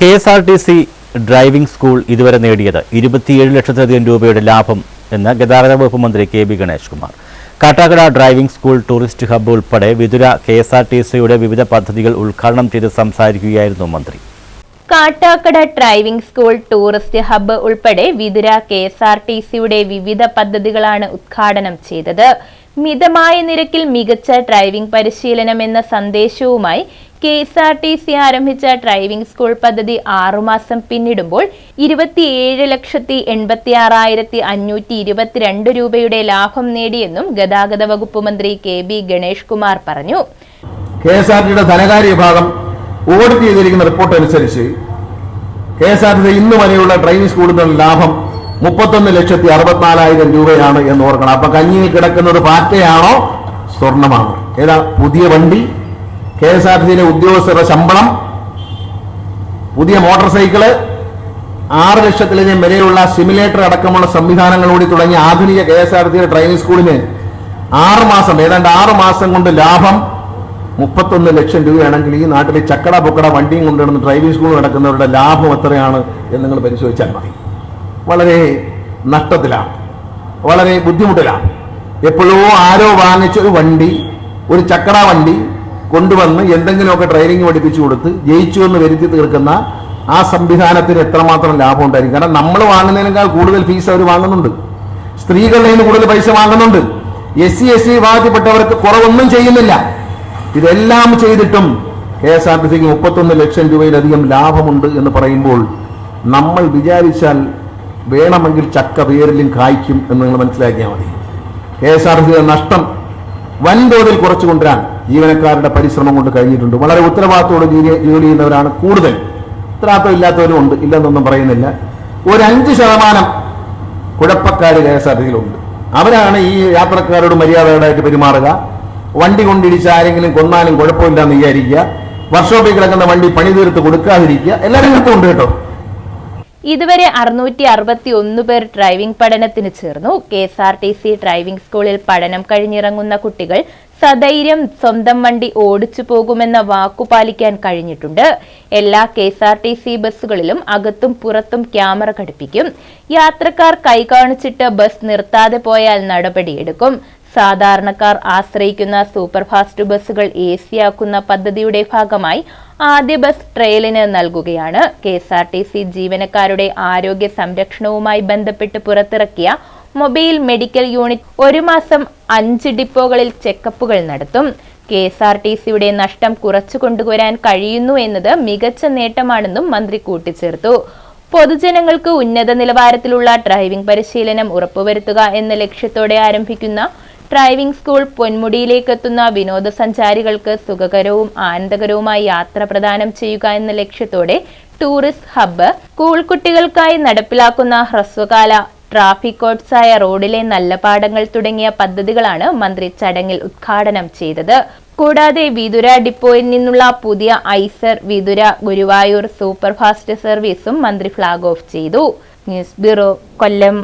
K S R T C driving school ഇതുവരെ നേടിയത് ഇരുപത്തിയേഴ് ലക്ഷത്തിലധികം രൂപയുടെ ലാഭം എന്ന് ഗതാഗത വകുപ്പ് മന്ത്രി K B Ganesh Kumar. Kattakada driving school tourist hub ഉൾപ്പെടെ Vithura K S R T സിയുടെ വിവിധ പദ്ധതികൾ ഉദ്ഘാടനം ചെയ്ത് സംസാരിക്കുകയായിരുന്നു മന്ത്രി. Kattakada driving school tourist hub ഉൾപ്പെടെ Vithura K S R T സിയുടെ വിവിധ പദ്ധതികളാണ് ഉദ്ഘാടനം ചെയ്തത്. മിതമായ നിരക്കിൽ മികച്ച ഡ്രൈവിംഗ് പരിശീലനം എന്ന സന്ദേശവുമായി K S R T C ആരംഭിച്ച ഡ്രൈവിംഗ് സ്കൂൾ പദ്ധതി ആറുമാസം പിന്നിടുമ്പോൾ ഇരുപത്തിയേഴ് ലക്ഷത്തി എൺപത്തി ആറായിരത്തി അഞ്ഞൂറ്റി ഇരുപത്തിരണ്ട് രൂപയുടെ ലാഭം നേടിയെന്നും ഗതാഗത വകുപ്പ് മന്ത്രി കെ ബി ഗണേഷ് കുമാർ പറഞ്ഞു. കെ എസ് ആർ ടിയുടെ ധനകാര്യ വിഭാഗം ഓഡിറ്റ് ചെയ്തിരിക്കുന്ന റിപ്പോർട്ട് അനുസരിച്ച് കെ എസ് ആർ ടി ഇന്ന് വരെയുള്ള ഡ്രൈവിംഗ് സ്കൂളുകളുടെ ലാഭം മുപ്പത്തൊന്ന് ലക്ഷത്തി അറുപത്തിനാലായിരം രൂപയാണ് എന്ന് ഓർക്കണം. അപ്പൊ കഞ്ഞിയിൽ കിടക്കുന്നത് പാറ്റയാണോ? സ്വർണമാണോ? ഏതാ പുതിയ വണ്ടി? കെ എസ് ആർ ടി സിയിലെ ഉദ്യോഗസ്ഥരുടെ ശമ്പളം പുതിയ മോട്ടോർ സൈക്കിൾ ആറ് ലക്ഷത്തിലധികം വരെയുള്ള സിമുലേറ്റർ അടക്കമുള്ള സംവിധാനങ്ങളോടി തുടങ്ങിയ ആധുനിക കെ എസ് ആർ ടി സിയുടെ ട്രെയിനിങ് സ്കൂളിന് ആറ് മാസം ഏതാണ്ട് ആറ് മാസം കൊണ്ട് ലാഭം മുപ്പത്തൊന്ന് ലക്ഷം രൂപയാണെങ്കിൽ ഈ നാട്ടിലെ ചക്കട പൊക്കട വണ്ടിയും കൊണ്ടുവന്ന് ഡ്രൈവിംഗ് സ്കൂൾ നടക്കുന്നവരുടെ ലാഭം എത്രയാണ് എന്ന് നിങ്ങൾ പരിശോധിച്ചാൽ മതി. വളരെ നഷ്ടത്തിലാണ്. വളരെ ബുദ്ധിമുട്ടിലാണ്. എപ്പോഴോ ആരോ വാങ്ങിച്ച ഒരു വണ്ടി ഒരു ചക്കട വണ്ടി കൊണ്ടുവന്ന് എന്തെങ്കിലുമൊക്കെ ട്രെയിനിങ് പഠിപ്പിച്ചു കൊടുത്ത് ജയിച്ചു എന്ന് വരുത്തി തീർക്കുന്ന ആ സംവിധാനത്തിന് എത്രമാത്രം ലാഭം ഉണ്ടായിരിക്കും? കാരണം നമ്മൾ വാങ്ങുന്നതിനേക്കാൾ കൂടുതൽ ഫീസ് അവർ വാങ്ങുന്നുണ്ട്. സ്ത്രീകളുടെ നിന്ന് കൂടുതൽ പൈസ വാങ്ങുന്നുണ്ട്. എസ് സി എസ് സി വിഭാഗത്തിൽപ്പെട്ടവർക്ക് കുറവൊന്നും ചെയ്യുന്നില്ല. ഇതെല്ലാം ചെയ്തിട്ടും കെ എസ് ആർ ടി സിക്ക് മുപ്പത്തൊന്ന് ലക്ഷം രൂപയിലധികം ലാഭമുണ്ട് എന്ന് പറയുമ്പോൾ നമ്മൾ വിചാരിച്ചാൽ വേണമെങ്കിൽ ചക്ക വേരിലും കായ്ക്കും എന്ന് നിങ്ങൾ മനസ്സിലാക്കിയാൽ മതി. കെ എസ് ആർ ടി സിയുടെ നഷ്ടം വൻതോതിൽ കുറച്ചു കൊണ്ടുവരാൻ ജീവനക്കാരുടെ പരിശ്രമം കൊണ്ട് കഴിഞ്ഞിട്ടുണ്ട്. വളരെ ഉത്തരവാദിത്തോടെ ജോലി ജോലി ചെയ്യുന്നവരാണ് കൂടുതൽ. ഉത്തരവാദിത്വം ഇല്ലാത്തവരും ഉണ്ട് ഇല്ലെന്നൊന്നും പറയുന്നില്ല. ഒരു അഞ്ച് ശതമാനം കുഴപ്പക്കാർ കെ എസ് ആർ ടിയിലുണ്ട് അവരാണ് ഈ യാത്രക്കാരോട് മര്യാദകളായിട്ട് പെരുമാറുക. വണ്ടി കൊണ്ടിടിച്ച് ആരെങ്കിലും കൊന്നാലും കുഴപ്പമില്ലാന്ന് വിചാരിക്കുക. വർക്ക്ഷോപ്പിൽ കിടക്കുന്ന വണ്ടി പണി തീർത്ത് കൊടുക്കാതിരിക്കുക. എല്ലാ രംഗത്തും ഉണ്ട് കേട്ടോ. ഇതുവരെ അറുന്നൂറ്റി അറുപത്തി ഒന്ന് പേർ ഡ്രൈവിംഗ് പഠനത്തിന് ചേർന്നു. K S R T C driving സ്കൂളിൽ പഠനം കഴിഞ്ഞിറങ്ങുന്ന കുട്ടികൾ സധൈര്യം സ്വന്തം വണ്ടി ഓടിച്ചു പോകുമെന്ന വാക്കു പാലിക്കാൻ കഴിഞ്ഞിട്ടുണ്ട്. എല്ലാ K S R T C ബസ്സുകളിലും അകത്തും പുറത്തും ക്യാമറ ഘടിപ്പിക്കും. യാത്രക്കാർ കൈ കാണിച്ചിട്ട് ബസ് നിർത്താതെ പോയാൽ നടപടിയെടുക്കും. സാധാരണക്കാർ ആശ്രയിക്കുന്ന സൂപ്പർഫാസ്റ്റ് ബസ്സുകൾ എ സിയാക്കുന്ന പദ്ധതിയുടെ ഭാഗമായി ആദ്യ ബസ് ട്രയലിന് നൽകുകയാണ്. K S R T C ജീവനക്കാരുടെ ആരോഗ്യ സംരക്ഷണവുമായി ബന്ധപ്പെട്ട് പുറത്തിറക്കിയ മൊബൈൽ മെഡിക്കൽ യൂണിറ്റ് ഒരു മാസം അഞ്ച് ഡിപ്പോകളിൽ ചെക്കപ്പുകൾ നടത്തും. കെ എസ് ആർ ടി സിയുടെ നഷ്ടം കുറച്ചു കൊണ്ടുവരാൻ കഴിയുന്നു എന്നത് മികച്ച നേട്ടമാണെന്നും മന്ത്രി കൂട്ടിച്ചേർത്തു. പൊതുജനങ്ങൾക്ക് ഉന്നത നിലവാരത്തിലുള്ള ഡ്രൈവിംഗ് പരിശീലനം ഉറപ്പുവരുത്തുക എന്ന ലക്ഷ്യത്തോടെ ആരംഭിക്കുന്ന ഡ്രൈവിംഗ് സ്കൂൾ പൊന്മുടിയിലേക്കെത്തുന്ന വിനോദസഞ്ചാരികൾക്ക് സുഖകരവും ആനന്ദകരവുമായി യാത്ര പ്രദാനം ചെയ്യുക എന്ന ലക്ഷ്യത്തോടെ ടൂറിസ്റ്റ് ഹബ്ബ് സ്കൂൾ കുട്ടികൾക്കായി നടപ്പിലാക്കുന്ന ഹ്രസ്വകാല ട്രാഫിക് കോഡ്സായ റോഡിലെ നല്ല പാടങ്ങൾ തുടങ്ങിയ പദ്ധതികളാണ് മന്ത്രി ചടങ്ങിൽ ഉദ്ഘാടനം ചെയ്തത്. കൂടാതെ വിതുര ഡിപ്പോയിൽ നിന്നുള്ള പുതിയ ഐസർ വിതുര ഗുരുവായൂർ സൂപ്പർഫാസ്റ്റ് സർവീസും മന്ത്രി ഫ്ളാഗ് ഓഫ് ചെയ്തു. News bureau Kollam.